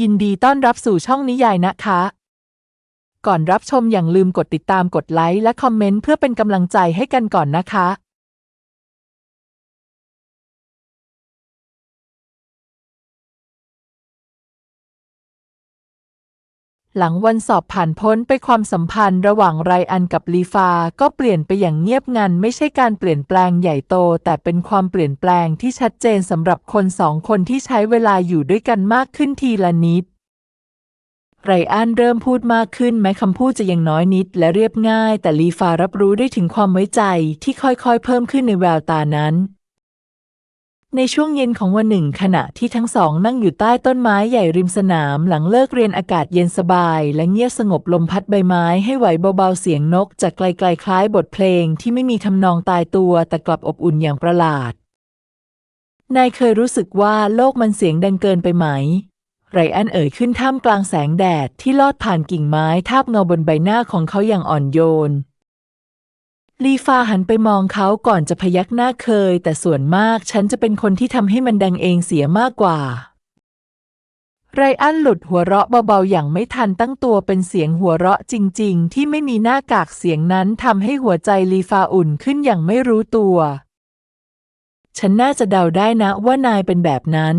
ยินดีต้อนรับสู่ช่องนิยายนะคะ ก่อนรับชมอย่างลืมกดติดตามกดไลค์และคอมเมนต์เพื่อเป็นกำลังใจให้กันก่อนนะคะ หลังวันสอบผ่านพ้นไปความสัมพันธ์ระหว่างไรอันกับลีฟา ก็เปลี่ยนไปอย่างเงียบงัน ไม่ใช่การเปลี่ยนแปลงใหญ่โต แต่เป็นความเปลี่ยนแปลงที่ชัดเจนสำหรับคนสองคนที่ใช้เวลาอยู่ด้วยกันมากขึ้นทีละนิด ไรอันเริ่มพูดมากขึ้นแม้คำพูดจะยังน้อยนิดและเรียบง่าย แต่ลีฟารับรู้ได้ถึงความไว้ใจที่ค่อยๆ เพิ่มขึ้นในแววตานั้น ในช่วงเย็นของวันหนึ่งขณะที่ทั้งสองนั่งอยู่ใต้ต้นไม้ใหญ่ริมสนามหลังเลิกเรียนอากาศเย็นสบาย และเงียบสงบลมพัดใบไม้ให้ไหวเบาๆเสียงนก จากไกลๆคล้ายบทเพลงที่ไม่มีทำนองตายตัวแต่กลับอบอุ่นอย่างประหลาด นายเคยรู้สึกว่าโลกมันเสียงดังเกินไปไหม ไรอันเอ่ยขึ้นท่ามกลางแสงแดดที่ลอดผ่านกิ่งไม้ทาบเงาบนใบหน้าของเขาอย่างอ่อนโยน ลีฟาหันไปมองเขาก่อนจะพยักหน้าเคย แต่ส่วนมากฉันจะเป็นคนที่ทำให้มันดังเองเสียมากกว่า ไรอันหลุดหัวเราะเบาๆอย่างไม่ทันตั้งตัวเป็นเสียงหัวเราะจริง ๆ ที่ไม่มีหน้ากากเสียงนั้นทำให้หัวใจลีฟาอุ่นขึ้นอย่างไม่รู้ตัว ฉันน่าจะเดาได้นะว่านายเป็นแบบนั้น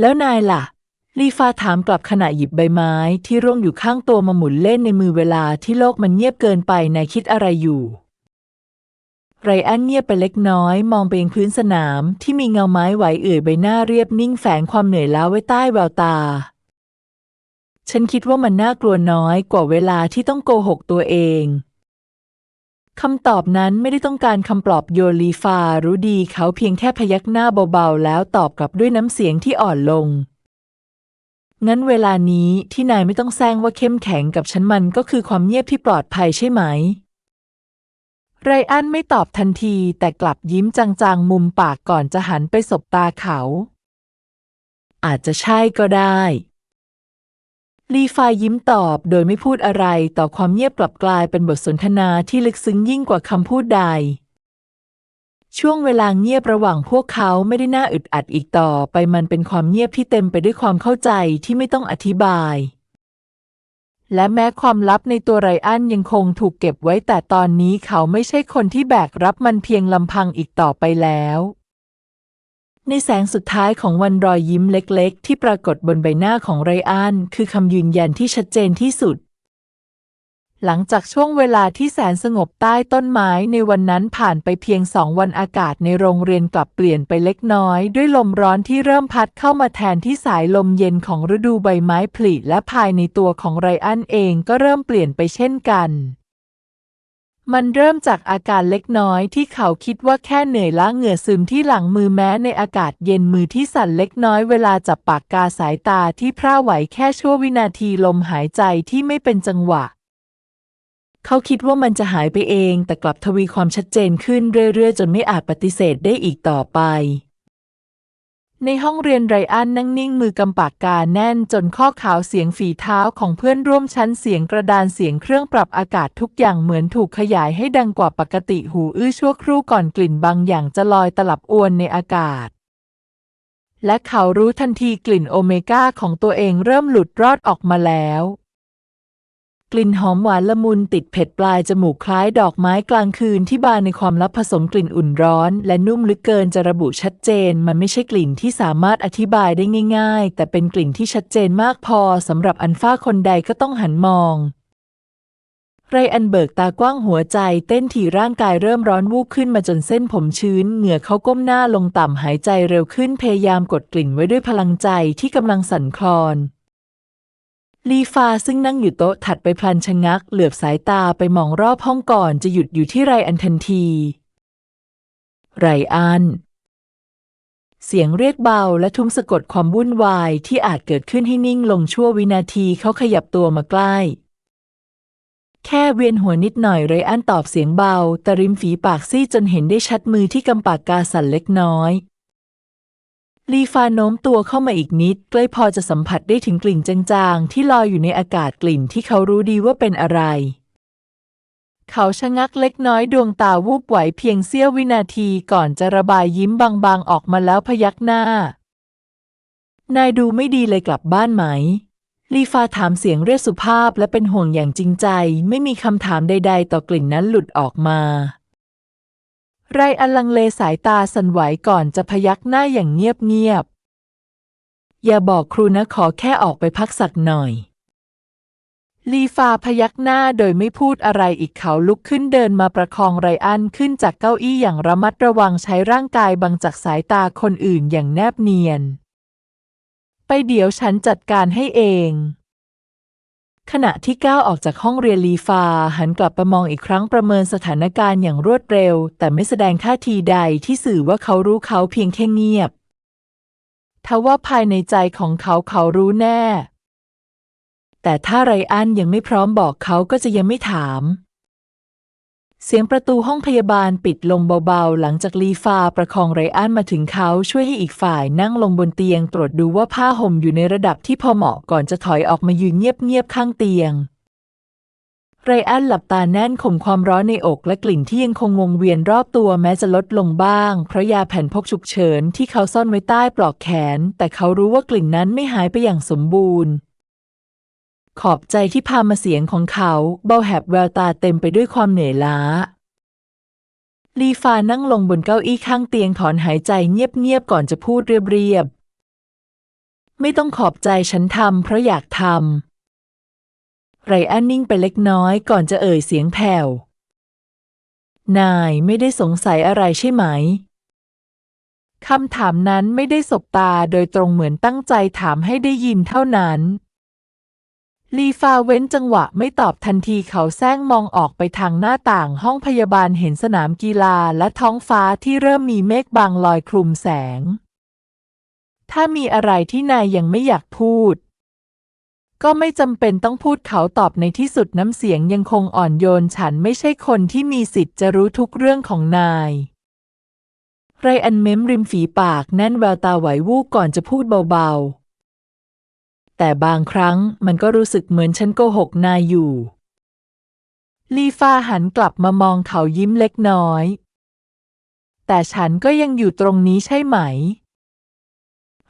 แล้วนายล่ะ ลีฟาถามกลับขณะหยิบใบไม้ที่ร่วงอยู่ข้างตัวมาหมุนเล่นในมือเวลาที่โลกมันเงียบเกินไปนายคิดอะไรอยู่ ไรอันเงียบไปเล็กน้อย มองไปยังพื้นสนามที่มีเงาไม้ไหวเอื่อยใบหน้าเรียบนิ่งแฝงความเหนื่อยล้าไว้ใต้แววตา ฉันคิดว่ามันน่ากลัวน้อยกว่าเวลาที่ต้องโกหกตัวเองคำตอบนั้นไม่ได้ต้องการคำปลอบโยนลีฟารู้ดีเขาเพียงแค่พยักหน้าเบาๆ แล้วตอบกลับด้วยน้ำเสียงที่อ่อนลง งั้นเวลานี้ที่นายไม่ต้องแซงว่าเข้มแข็งกับฉันมันก็คือความเงียบที่ปลอดภัยใช่ไหม ไรอันไม่ตอบทันทีแต่กลับยิ้มจางๆ มุมปากก่อนจะหันไปสบตาเขา อาจจะใช่ก็ได้ ลีฟายยิ้มตอบโดยไม่พูดอะไรต่อความเงียบกลับกลายเป็นบทสนทนาที่ลึกซึ้งยิ่งกว่าคำพูดใด ช่วงเวลาเงียบระหว่างพวกเขาไม่ได้น่าอึดอัดอีกต่อไปมันเป็นความเงียบที่เต็มไปด้วยความเข้าใจที่ไม่ต้องอธิบาย และแม้ความลับในตัวไรอันยังคงถูกเก็บไว้แต่ตอนนี้เขาไม่ใช่คนที่แบกรับมันเพียงลำพังอีกต่อไปแล้ว ในแสงสุดท้ายของวันรอยยิ้มเล็ก ๆ ที่ปรากฏบนใบหน้าของไรอันคือคำยืนยันที่ชัดเจนที่สุด หลังจากช่วงเวลาที่แสนสงบใต้ต้นไม้ในวันนั้นผ่านไปเพียงสองวันอากาศในโรงเรียนกลับเปลี่ยนไปเล็กน้อย ด้วยลมร้อนที่เริ่มพัดเข้ามาแทนที่สายลมเย็นของฤดูใบไม้ผลิและภายในตัวของไรอันเองก็เริ่มเปลี่ยนไปเช่นกันมันเริ่มจากอาการเล็กน้อยที่เขาคิดว่าแค่เหนื่อยล้าเหงื่อซึมที่หลังมือแม้ในอากาศเย็นมือที่สั่นเล็กน้อยเวลาจับปากกาสายตาที่พร่าไหวแค่ชั่ววินาทีลมหายใจที่ไม่เป็นจังหวะ เขาคิดว่ามันจะหายไปเอง แต่กลับทวีความชัดเจนขึ้นเรื่อยๆ จนไม่อาจปฏิเสธได้อีกต่อไป ในห้องเรียนไรอันนั่งนิ่งมือกำปากกาแน่นจนข้อขาวเสียงฝีเท้าของเพื่อนร่วมชั้นเสียงกระดานเสียงเครื่องปรับอากาศทุกอย่างเหมือนถูกขยายให้ดังกว่าปกติหูอื้อชั่วครู่ก่อนกลิ่นบางอย่างจะลอยตลับอวนในอากาศและเขารู้ทันทีกลิ่นโอเมก้าของตัวเองเริ่มหลุดรอดออกมาแล้ว ลิ่นหอมหวานละมุนติดเผ็ดปลายจมูกคล้ายดอกไม้กลางคืนที่บานในความลับผสมกลิ่นอุ่นร้อน และนุ่มลึกเกินจะระบุชัดเจน มันไม่ใช่กลิ่นที่สามารถอธิบายได้ง่าย ๆ แต่เป็นกลิ่นที่ชัดเจนมากพอสำหรับอันฟ้าคนใดก็ต้องหันมองไรอันเบิกตากว้างหัวใจ เต้นถี่ร่างกายเริ่มร้อนวูบขึ้นมาจนเส้นผมชื้น เหงื่อเขาก้มหน้าลงต่ำหายใจเร็วขึ้นพยายามกดกลิ่นไว้ด้วยพลังใจที่กำลังสั่นคลอน ลีฟาซึ่งนั่งอยู่โต๊ะถัดไปพลันชะงัก เหลือบสายตาไปมองรอบห้องก่อนจะหยุดอยู่ที่ไรอันทันที ไรอัน เสียงเรียกเบาและทุ้มสะกดความวุ่นวายที่อาจเกิดขึ้นให้นิ่งลงชั่ววินาทีเขาขยับตัวมาใกล้ แค่เวียนหัวนิดหน่อยไรอันตอบเสียงเบา แต่ริมฝีปากซีดจนเห็นได้ชัดมือที่กำปากกาสั่นเล็กน้อย ลีฟาโน้มตัวเข้ามาอีกนิด ใกล้พอจะสัมผัสได้ถึงกลิ่นจางๆ ที่ลอยอยู่ในอากาศกลิ่นที่เขารู้ดีว่าเป็นอะไร เขาชะงักเล็กน้อยดวงตาวูบไหวเพียงเสี้ยววินาทีก่อนจะระบายยิ้มบางๆ ออกมาแล้วพยักหน้า นายดูไม่ดีเลยกลับบ้านไหม ลีฟาถามเสียงเรียกสุภาพและเป็นห่วงอย่างจริงใจ ไม่มีคำถามใด ๆ ต่อกลิ่นนั้นหลุดออกมา ไรอันลังเลสายตาสั่นไหวก่อนจะพยักหน้าอย่างเงียบๆ อย่าบอกครูนะขอแค่ออกไปพักสักหน่อย ลีฟาพยักหน้าโดยไม่พูดอะไรอีกเขาลุกขึ้นเดินมาประคองไรอันขึ้นจากเก้าอี้อย่างระมัดระวังใช้ร่างกายบังจากสายตาคนอื่นอย่างแนบเนียน ไปเดี๋ยวฉันจัดการให้เอง ขณะที่ก้าวออกจากห้องเรียนลีฟา หันกลับไปมองอีกครั้งประเมินสถานการณ์อย่างรวดเร็ว แต่ไม่แสดงท่าทีใดที่สื่อว่าเขารู้เขาเพียงแค่เงียบ ทว่าภายในใจของเขาเขารู้แน่ แต่ถ้าไรอันยังไม่พร้อมบอกเขาก็จะยังไม่ถาม เสียงประตูห้องพยาบาลปิดลงเบาๆ หลังจากลีฟาประคองไรอันมาถึงเขาช่วยให้อีกฝ่ายนั่งลงบนเตียงตรวจดูว่าผ้าห่มอยู่ในระดับที่พอเหมาะก่อนจะถอยออกมายืนเงียบๆข้างเตียง ไรอันหลับตาแน่นข่มความร้อนในอกและกลิ่นที่ยังคงวงเวียนรอบตัวแม้จะลดลงบ้าง เพราะยาแผ่นพกฉุกเฉินที่เขาซ่อนไว้ใต้ปลอกแขน แต่เขารู้ว่ากลิ่นนั้นไม่หายไปอย่างสมบูรณ์ ขอบใจที่พามาเสียงของเขาเบาแหบแววตาเต็มไปด้วยความเหนื่อยล้า ลีฟานั่งลงบนเก้าอี้ข้างเตียงถอนหายใจเงียบๆก่อนจะพูดเรียบๆ ไม่ต้องขอบใจฉันทำเพราะอยากทำ ไรอันนิ่งไปเล็กน้อยก่อนจะเอ่ยเสียงแผ่ว นายไม่ได้สงสัยอะไรใช่ไหมคำถามนั้นไม่ได้สบตาโดยตรงเหมือนตั้งใจถามให้ได้ยินเท่านั้น ลีฟาเว้นจังหวะไม่ตอบทันทีเขาแซงมองออกไปทางหน้าต่างห้องพยาบาลเห็นสนามกีฬาและท้องฟ้าที่เริ่มมีเมฆบางลอยคลุมแสง ถ้ามีอะไรที่นายยังไม่อยากพูด ก็ไม่จำเป็นต้องพูดเขาตอบในที่สุดน้ำเสียงยังคงอ่อนโยนฉันไม่ใช่คนที่มีสิทธิ์จะรู้ทุกเรื่องของนายไรอันเม้มริมฝีปากแน่นแววตาไหววูบก่อนจะพูดเบาๆ แต่บางครั้งมันก็รู้สึกเหมือนฉันโกหกนายอยู่ ลีฟาหันกลับมามองเขายิ้มเล็กน้อย แต่ฉันก็ยังอยู่ตรงนี้ใช่ไหม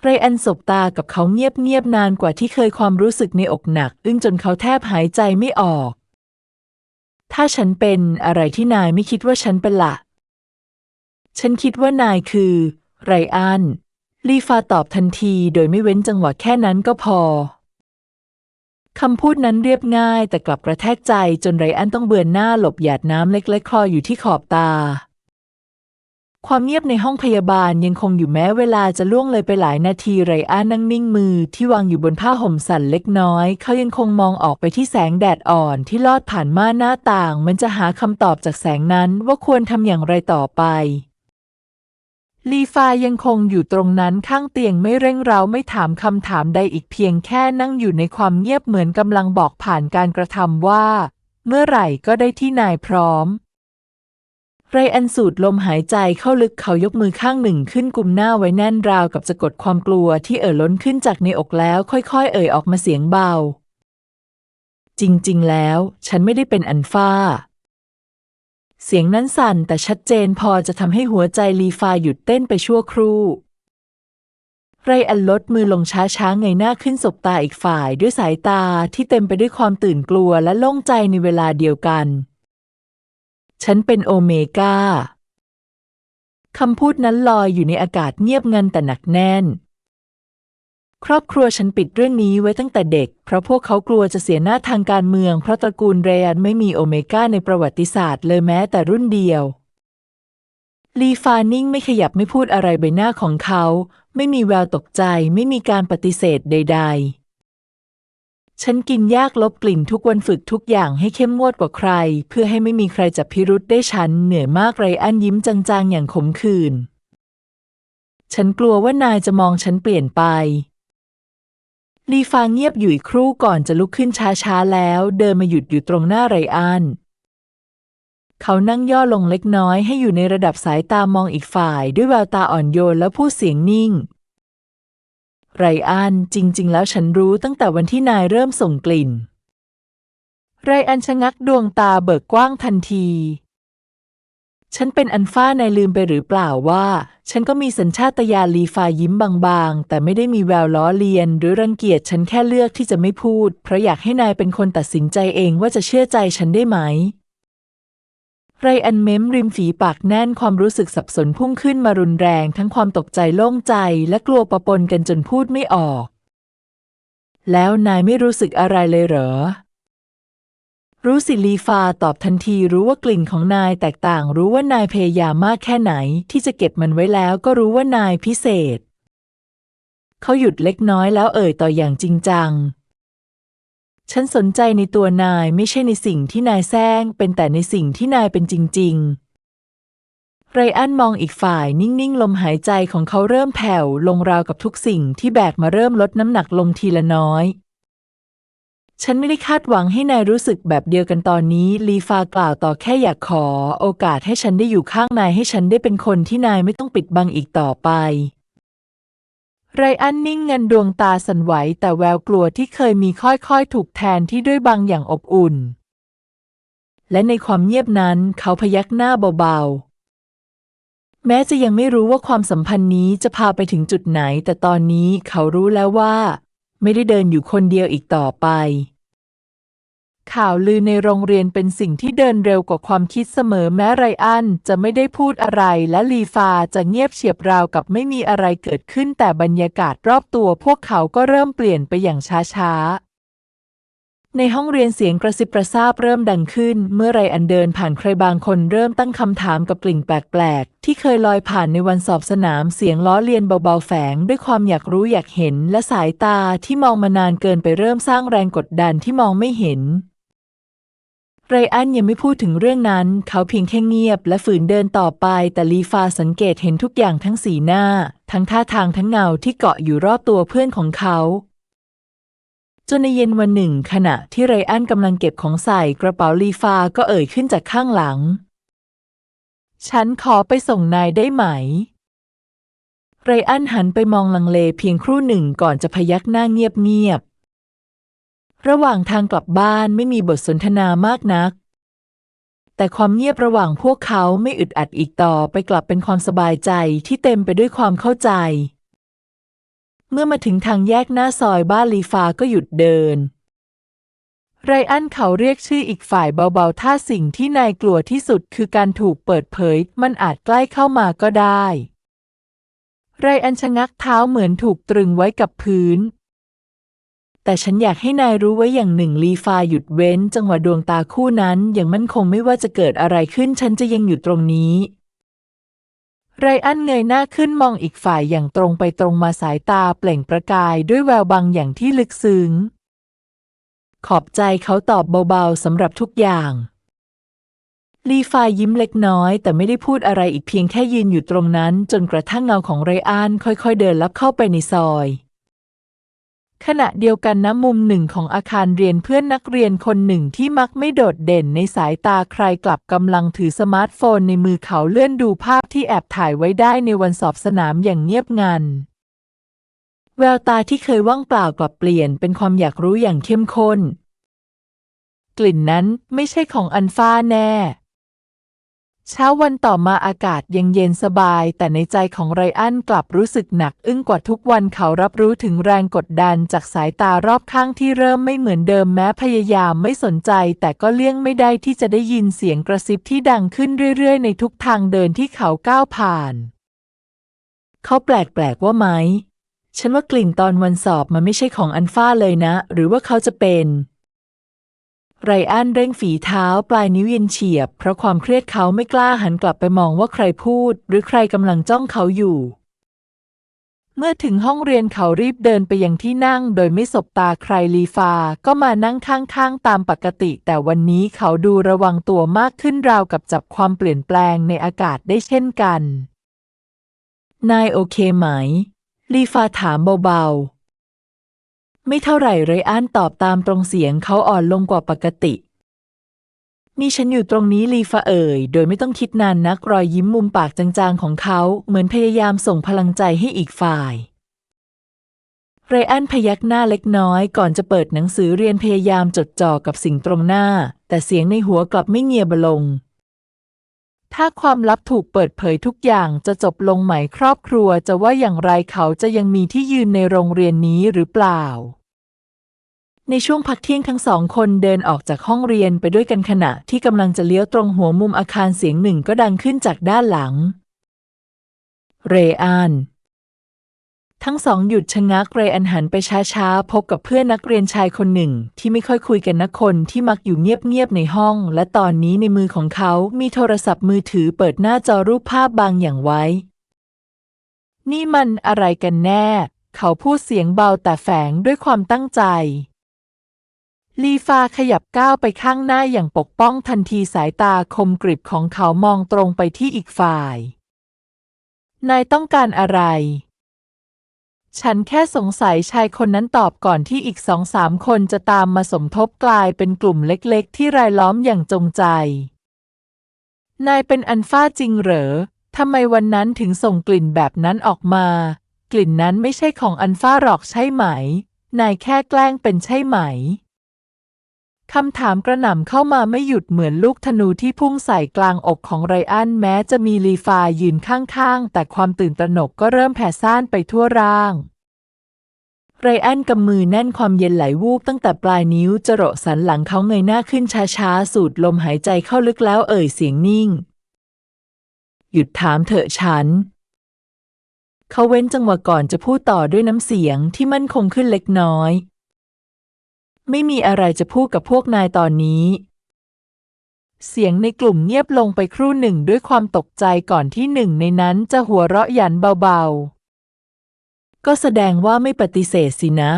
ไรอันสบตากับเขาเงียบๆนานกว่าที่เคยความรู้สึกในอกหนัก อึ้งจนเขาแทบหายใจไม่ออก ถ้าฉันเป็นอะไรที่นายไม่คิดว่าฉันเป็นละ ฉันคิดว่านายคือ ไรอัน ลีฟาตอบทันทีโดยไม่เว้นจังหวะแค่นั้นก็พอ คำพูดนั้นเรียบง่ายแต่กลับกระแทกใจจนไรอันต้องเบือนหน้าหลบหยาดน้ำเล็กๆคลออยู่ที่ขอบตา ความเงียบในห้องพยาบาลยังคงอยู่แม้เวลาจะล่วงเลยไปหลายนาทีไรอันนั่งนิ่งมือที่วางอยู่บนผ้าห่มสั่นเล็กน้อย เขายังคงมองออกไปที่แสงแดดอ่อนที่ลอดผ่านม่านหน้าต่าง มันจะหาคำตอบจากแสงนั้นว่าควรทำอย่างไรต่อไป ลีฟายังคงอยู่ตรงนั้นข้างเตียงไม่เร่งเร้าไม่ถามคำถามใดอีกเพียงแค่นั่งอยู่ในความเงียบเหมือนกำลังบอกผ่านการกระทำว่า เมื่อไหร่ก็ได้ที่นายพร้อม ไรอันสูดลมหายใจเข้าลึกเขายกมือข้างหนึ่งขึ้นกุมหน้าไว้แน่นราวกับจะกดความกลัวที่เอ่อล้นขึ้นจากในอกแล้วค่อยๆ เอ่ยออกมาเสียงเบา จริงๆ แล้ว ฉันไม่ได้เป็นอันฟ้า เสียงนั้นสั่นแต่ชัดเจนพอจะทำให้หัวใจลีฟาหยุดเต้นไปชั่วครู่ ไรอันลดมือลงช้าๆเงยหน้าขึ้นสบตาอีกฝ่ายด้วยสายตาที่เต็มไปด้วยความตื่นกลัวและโล่งใจในเวลาเดียวกัน ฉันเป็นโอเมก้าคำพูดนั้นลอยอยู่ในอากาศเงียบงันแต่หนักแน่น ครอบครัวฉันปิดเรื่องนี้ไว้ตั้งแต่เด็ก เพราะพวกเขากลัวจะเสียหน้าทางการเมือง เพราะตระกูลเรยันไม่มีโอเมก้าในประวัติศาสตร์เลยแม้แต่รุ่นเดียว ลีฟานิ่งไม่ขยับไม่พูดอะไรใบหน้าของเขา ไม่มีแววตกใจไม่มีการปฏิเสธใด ๆฉันกินยากลบกลิ่นทุกวันฝึกทุกอย่างให้เข้มงวดกว่าใคร เพื่อให้ไม่มีใครจับพิรุษได้ฉันเหนื่อยมากไรอันยิ้มจางๆอย่างขมขื่นฉันกลัวว่านายจะมองฉันเปลี่ยนไป ลีฟาเงียบอยู่อีกครู่ก่อนจะลุกขึ้นช้าๆแล้ว เดินมาหยุดอยู่ตรงหน้าไรอัน เขานั่งย่อลงเล็กน้อยให้อยู่ในระดับสายตามองอีกฝ่ายด้วยแววตาอ่อนโยนและพูดเสียงนิ่ง ไรอันจริง ๆ แล้วฉันรู้ตั้งแต่วันที่นายเริ่มส่งกลิ่น ไรอันชะงักดวงตาเบิกกว้างทันที ฉันเป็นอันฟ้านายลืมไปหรือเปล่าว่า ฉันก็มีสัญชาตญาณลีฟายิ้มบางๆ แต่ไม่ได้มีแววล้อเลียน หรือรังเกียจฉันแค่เลือกที่จะไม่พูด เพราะอยากให้นายเป็นคนตัดสินใจเองว่าจะเชื่อใจฉันได้ไหม ไรอันเม้มริมฝีปากแน่นความรู้สึกสับสนพุ่งขึ้นมารุนแรง ทั้งความตกใจโล่งใจ และกลัวปะปนกันจนพูดไม่ออก แล้วนายไม่รู้สึกอะไรเลยเหรอ รู้สิลีฟาตอบทันทีรู้ว่ากลิ่นของนายแตกต่าง รู้ว่านายพยายามมากแค่ไหน ที่จะเก็บมันไว้แล้วก็รู้ว่านายพิเศษ เขาหยุดเล็กน้อยแล้วเอ่ยต่ออย่างจริงจัง ฉันสนใจในตัวนายไม่ใช่ในสิ่งที่นายแซงเป็นแต่ในสิ่งที่นายเป็นจริง ๆไรอันมองอีกฝ่ายนิ่งๆ ลมหายใจของเขาเริ่มแผ่วลงราวกับทุกสิ่งที่แบกมาเริ่มลดน้ำหนักลงทีละน้อย ฉันไม่ได้คาดหวังให้นายรู้สึกแบบเดียวกันตอนนี้ ลีฟากล่าวต่อแค่อยากขอ โอกาสให้ฉันได้อยู่ข้างนายให้ฉันได้เป็นคนที่นายไม่ต้องปิดบังอีกต่อไป ไรอันนิ่งเงันดวงตาสั่นไหว แต่แววกลัวที่เคยมีค่อยๆ ถูกแทนที่ด้วยบางอย่างอบอุ่น และในความเงียบนั้นเขาพยักหน้าเบาๆ แม้จะยังไม่รู้ว่าความสัมพันธ์นี้จะพาไปถึงจุดไหน แต่ตอนนี้เขารู้แล้วว่า ไม่ได้เดินอยู่คนเดียวอีกต่อไป ข่าวลือในโรงเรียนเป็นสิ่งที่เดินเร็วกว่าความคิดเสมอแม้ไรอันจะไม่ได้พูดอะไรและลีฟาจะเงียบเฉียบราวกับไม่มีอะไรเกิดขึ้นแต่บรรยากาศรอบตัวพวกเขาก็เริ่มเปลี่ยนไปอย่างช้าๆ ในห้องเรียนเสียงกระซิบกระซาบเริ่มดังขึ้น เมื่อไรอันเดินผ่านใครบางคนเริ่มตั้งคำถามกับกลิ่นแปลกๆ ที่เคยลอยผ่านในวันสอบสนามเสียงล้อเลียนเบาๆแฝง ด้วยความอยากรู้อยากเห็น และสายตาที่มองมานานเกินไปเริ่มสร้างแรงกดดันที่มองไม่เห็น ไรอันยังไม่พูดถึงเรื่องนั้น เขาเพียงแค่เงียบ และฝืนเดินต่อไป แต่ลีฟาสังเกตเห็นทุกอย่างทั้งสีหน้า ทั้งท่าทางทั้งเงาที่เกาะอยู่รอบตัวเพื่อนของเขา จนในเย็นวันหนึ่ง ขณะที่ไรอันกำลังเก็บของใส่กระเป๋าลีฟาก็เอ่ยขึ้นจากข้างหลัง ฉันขอไปส่งนายได้ไหม ไรอันหันไปมองลังเลเพียงครู่หนึ่งก่อนจะพยักหน้าเงียบๆ ระหว่างทางกลับบ้านไม่มีบทสนทนามากนัก แต่ความเงียบระหว่างพวกเขาไม่อึดอัดอีกต่อไปกลับเป็นความสบายใจที่เต็มไปด้วยความเข้าใจ เมื่อมาถึงทางแยกหน้าซอยบ้านลีฟาก็หยุดเดิน ไรอันเขาเรียกชื่ออีกฝ่ายเบาๆ ถ้าสิ่งที่นายกลัวที่สุดคือการถูกเปิดเผย มันอาจใกล้เข้ามาก็ได้ ไรอันชะงักเท้าเหมือนถูกตรึงไว้กับพื้น แต่ฉันอยากให้นายรู้ไว้อย่างหนึ่งลีฟาหยุดเว้น จังหวะดวงตาคู่นั้น อย่างมั่นคงไม่ว่าจะเกิดอะไรขึ้น ฉันจะยังอยู่ตรงนี้ ไรอันเงยหน้าขึ้นมองอีกฝ่ายอย่างตรงไปตรงมาสายตาเปล่งประกายด้วยแววบางอย่างที่ลึกซึ้ง ขอบใจเขาตอบเบาๆสำหรับทุกอย่างลีฟายยิ้มเล็กน้อยแต่ไม่ได้พูดอะไรอีกเพียงแค่ยืนอยู่ตรงนั้น จนกระทั่งเงาของไรอันค่อยๆเดินลับเข้าไปในซอย ขณะเดียวกันณมุมหนึ่งของอาคารเรียนเพื่อนนักเรียนคนหนึ่งที่มักไม่โดดเด่นในสายตาใครกลับกำลังถือสมาร์ทโฟนในมือเขาเลื่อนดูภาพที่แอบถ่ายไว้ได้ในวันสอบสนามอย่างเงียบงัน แววตาที่เคยว่างเปล่ากลับเปลี่ยนเป็นความอยากรู้อย่างเข้มข้น กลิ่นนั้นไม่ใช่ของอันฟ้าแน่ เช้าวันต่อมาอากาศยังเย็นสบาย แต่ในใจของไรอันกลับรู้สึกหนัก อึ้งกว่าทุกวันเขารับรู้ถึงแรงกดดันจากสายตารอบข้างที่เริ่มไม่เหมือนเดิมแม้พยายามไม่สนใจ แต่ก็เลี่ยงไม่ได้ที่จะได้ยินเสียงกระซิบที่ดังขึ้นเรื่อยๆ ในทุกทางเดินที่เขาก้าวผ่าน เขาแปลกๆว่าไหม ฉันว่ากลิ่นตอนวันสอบมันไม่ใช่ของอันฟ้าเลยนะ หรือว่าเขาจะเป็น ไรอันเร่งฝีเท้าปลายนิ้วเย็นเฉียบ เพราะความเครียดเขาไม่กล้าหันกลับไปมองว่าใครพูด หรือใครกำลังจ้องเขาอยู่ เมื่อถึงห้องเรียนเขารีบเดินไปยังที่นั่ง โดยไม่สบตาใครลีฟา ก็มานั่งข้างๆตามปกติ แต่วันนี้เขาดูระวังตัวมากขึ้นราวกับจับความเปลี่ยนแปลงในอากาศได้เช่นกัน นายโอเคไหม ลีฟาถามเบาๆ ไม่เท่าไหร่ไรอันตอบตามตรงเสียงเขาอ่อนลงกว่าปกติมีฉันอยู่ตรงนี้ลีฟาเอ่ย โดยไม่ต้องคิดนานนักรอยยิ้มมุมปากจางๆของเขาเหมือนพยายามส่งพลังใจให้อีกฝ่ายไรอันพยักหน้าเล็กน้อยก่อนจะเปิดหนังสือเรียนพยายามจดจ่อกับสิ่งตรงหน้า แต่เสียงในหัวกลับไม่เงียบลง ถ้าความลับถูกเปิดเผยทุกอย่างจะจบลงไหมครอบครัวจะว่าอย่างไรเขาจะยังมีที่ยืนในโรงเรียนนี้หรือเปล่า ในช่วงพักเที่ยงทั้งสองคนเดินออกจากห้องเรียนไปด้วยกันขณะที่กำลังจะเลี้ยวตรงหัวมุมอาคารเสียงหนึ่งก็ดังขึ้นจากด้านหลัง เรอาน ทั้งสองหยุดชะงักเรอันหันไปช้าๆ พบกับเพื่อนนักเรียนชายคนหนึ่ง ที่ไม่ค่อยคุยกันนักคนที่มักอยู่เงียบๆในห้อง และตอนนี้ในมือของเขามีโทรศัพท์มือถือเปิดหน้าจอรูปภาพบางอย่างไว้ นี่มันอะไรกันแน่ เขาพูดเสียงเบาแต่แฝงด้วยความตั้งใจ ลีฟาขยับก้าวไปข้างหน้าอย่างปกป้องทันทีสายตาคมกริบของเขามองตรงไปที่อีกฝ่าย นายต้องการอะไร ฉันแค่สงสัยชายคนนั้นตอบก่อนที่อีกสองสามคนจะตามมาสมทบกลายเป็นกลุ่มเล็กๆ ที่รายล้อมอย่างจงใจ นายเป็นอันฟ้าจริงเหรอ ทำไมวันนั้นถึงส่งกลิ่นแบบนั้นออกมา กลิ่นนั้นไม่ใช่ของอันฟ้าหรอกใช่ไหม นายแค่แกล้งเป็นใช่ไหม คำถามกระหน่ำเข้ามาไม่หยุดเหมือนลูกธนูที่พุ่งใส่กลางอกของไรอันแม้จะมีลีฟายืนข้างๆ แต่ความตื่นตระหนกก็เริ่มแผ่ซ่านไปทั่วร่าง ไรอันกำมือแน่นความเย็นไหลวูบตั้งแต่ปลายนิ้วจรดสันหลังเขาเงยหน้าขึ้นช้าๆ สูดลมหายใจเข้าลึกแล้วเอ่ยเสียงนิ่ง หยุดถามเถอะฉัน เขาเว้นจังหวะก่อนจะพูดต่อด้วยน้ำเสียงที่มั่นคงขึ้นเล็กน้อย ไม่มีอะไรจะพูดกับพวกนายตอนนี้ เสียงในกลุ่มเงียบลงไปครู่หนึ่งด้วยความตกใจก่อนที่หนึ่งในนั้นจะหัวเราะหยันเบาๆ ก็แสดงว่าไม่ปฏิเสธสินะ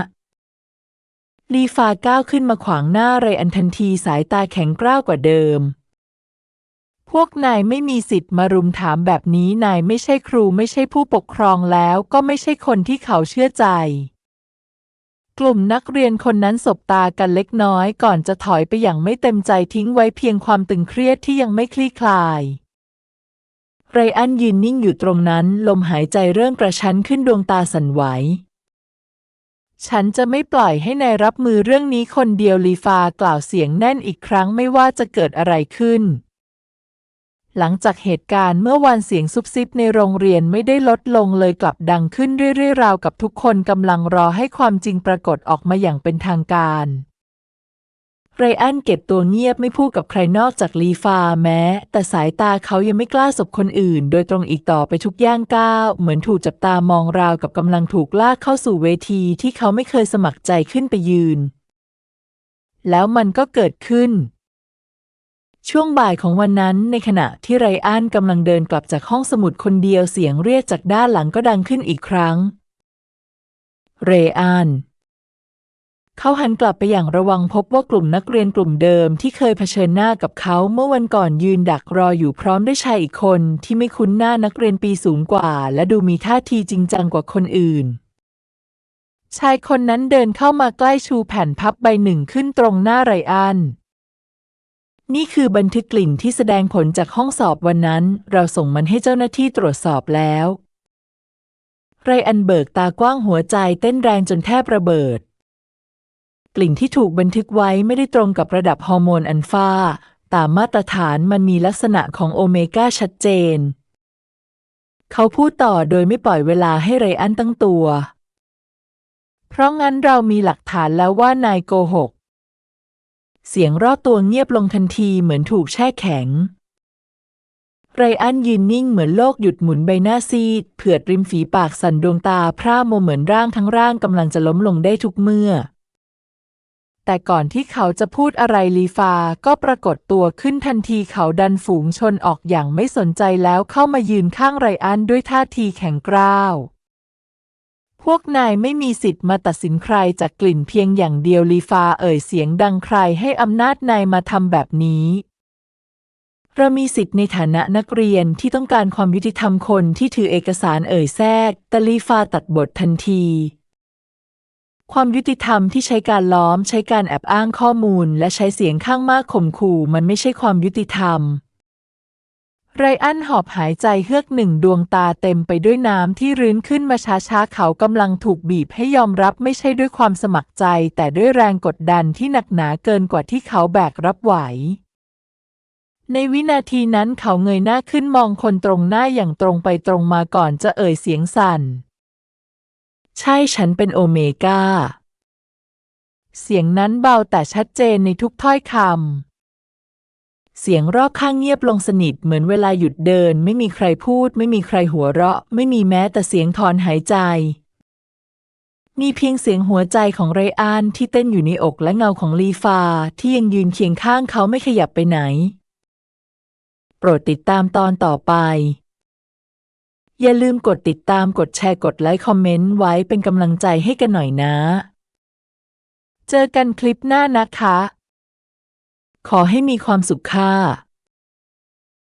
ลีฟาก้าวขึ้นมาขวางหน้าไรอันทันทีสายตาแข็งกร้าวกว่าเดิม พวกนายไม่มีสิทธิ์มารุมถามแบบนี้นายไม่ใช่ครูไม่ใช่ผู้ปกครองแล้วก็ไม่ใช่คนที่เขาเชื่อใจ กลุ่มนักเรียนคนนั้นสบตากันเล็กน้อยก่อนจะถอยไปอย่างไม่เต็มใจทิ้งไว้เพียงความตึงเครียดที่ยังไม่คลี่คลาย ไรอันยืนนิ่งอยู่ตรงนั้น ลมหายใจเริ่มกระชั้นขึ้นดวงตาสั่นไหว ฉันจะไม่ปล่อยให้นายรับมือเรื่องนี้คนเดียวลีฟากล่าวเสียงแน่นอีกครั้งไม่ว่าจะเกิดอะไรขึ้น หลังจากเหตุการณ์เมื่อวานเสียงซุบซิบในโรงเรียนไม่ได้ลดลงเลยกลับดังขึ้นเรื่อยๆราวกับทุกคนกำลังรอให้ความจริงปรากฏออกมาอย่างเป็นทางการไรอันเก็บตัวเงียบไม่พูดกับใครนอกจากลีฟาแม้ แต่สายตาเขายังไม่กล้าสบคนอื่น โดยตรงอีกต่อไปทุกย่างก้าว เหมือนถูกจับตามองราวกับกำลังถูกลากเข้าสู่เวทีที่เขาไม่เคยสมัครใจขึ้นไปยืน แล้วมันก็เกิดขึ้น ช่วงบ่ายของวันนั้น ในขณะที่ไรอันกำลังเดินกลับจากห้องสมุดคนเดียวเสียงเรียกจากด้านหลังก็ดังขึ้นอีกครั้ง เรอันเขาหันกลับไปอย่างระวังพบว่ากลุ่มนักเรียนกลุ่มเดิมที่เคยเผชิญหน้ากับเขาเมื่อวันก่อนยืนดักรออยู่พร้อมด้วยชายอีกคนที่ไม่คุ้นหน้านักเรียนปีสูงกว่า และดูมีท่าทีจริงจังกว่าคนอื่น ชายคนนั้นเดินเข้ามาใกล้ชูแผ่นพับใบหนึ่งขึ้นตรงหน้าไรอัน นี่คือบันทึกกลิ่นที่แสดงผลจากห้องสอบวันนั้น เราส่งมันให้เจ้าหน้าที่ตรวจสอบแล้ว ไรอันเบิกตากว้างหัวใจเต้นแรงจนแทบระเบิด กลิ่นที่ถูกบันทึกไว้ไม่ได้ตรงกับระดับฮอร์โมนอัลฟาตามมาตรฐานมันมีลักษณะของโอเมก้าชัดเจน เขาพูดต่อโดยไม่ปล่อยเวลาให้ไรอันตั้งตัว เพราะงั้นเรามีหลักฐานแล้วว่านายโกหก เสียงรอบตัวเงียบลงทันทีเหมือนถูกแช่แข็ง ไรอันยืนนิ่งเหมือนโลกหยุดหมุนใบหน้าซีด เผือดริมฝีปากสั่นดวงตาพร่ามัวเหมือนร่างทั้งร่างกำลังจะล้มลงได้ทุกเมื่อ แต่ก่อนที่เขาจะพูดอะไรลีฟาก็ปรากฏตัวขึ้นทันทีเขาดันฝูงชนออกอย่างไม่สนใจแล้วเข้ามายืนข้างไรอันด้วยท่าทีแข็งกร้าว พวกนายไม่มีสิทธิ์มาตัดสินใครจากกลิ่นเพียงอย่างเดียวลีฟาเอ่ยเสียงดังใครให้อำนาจนายมาทำแบบนี้ เรามีสิทธิ์ในฐานะนักเรียนที่ต้องการความยุติธรรมคนที่ถือเอกสารเอ่ยแทรก แต่ลีฟาตัดบททันที ความยุติธรรมที่ใช้การล้อมใช้การแอบอ้างข้อมูล และใช้เสียงข้างมากข่มขู่มันไม่ใช่ความยุติธรรม ไรอันหอบหายใจเฮือกหนึ่งดวงตาเต็มไปด้วยน้ำที่รื้นขึ้นมาช้าๆ เขากำลังถูกบีบให้ยอมรับไม่ใช่ด้วยความสมัครใจ แต่ด้วยแรงกดดันที่หนักหนาเกินกว่าที่เขาแบกรับไหว ในวินาทีนั้นเขาเงยหน้าขึ้นมองคนตรงหน้าอย่างตรงไปตรงมาก่อนจะเอ่ยเสียงสั่น ใช่ฉันเป็นโอเมก้า เสียงนั้นเบาแต่ชัดเจนในทุกถ้อยคำ เสียงรอบข้างเงียบลงสนิทเหมือนเวลาหยุดเดิน ไม่มีใครพูด ไม่มีใครหัวเราะ ไม่มีแม้แต่เสียงถอนหายใจ มีเพียงเสียงหัวใจของไรอันที่เต้นอยู่ในอกและเงาของลีฟา ที่ยังยืนเคียงข้างเขาไม่ขยับไปไหน โปรดติดตามตอนต่อไป อย่าลืมกดติดตามกดแชร์กดไลค์คอมเมนต์ไว้เป็นกำลังใจให้กันหน่อยนะ เจอกันคลิปหน้านะคะ ขอให้มีความสุขค่ะ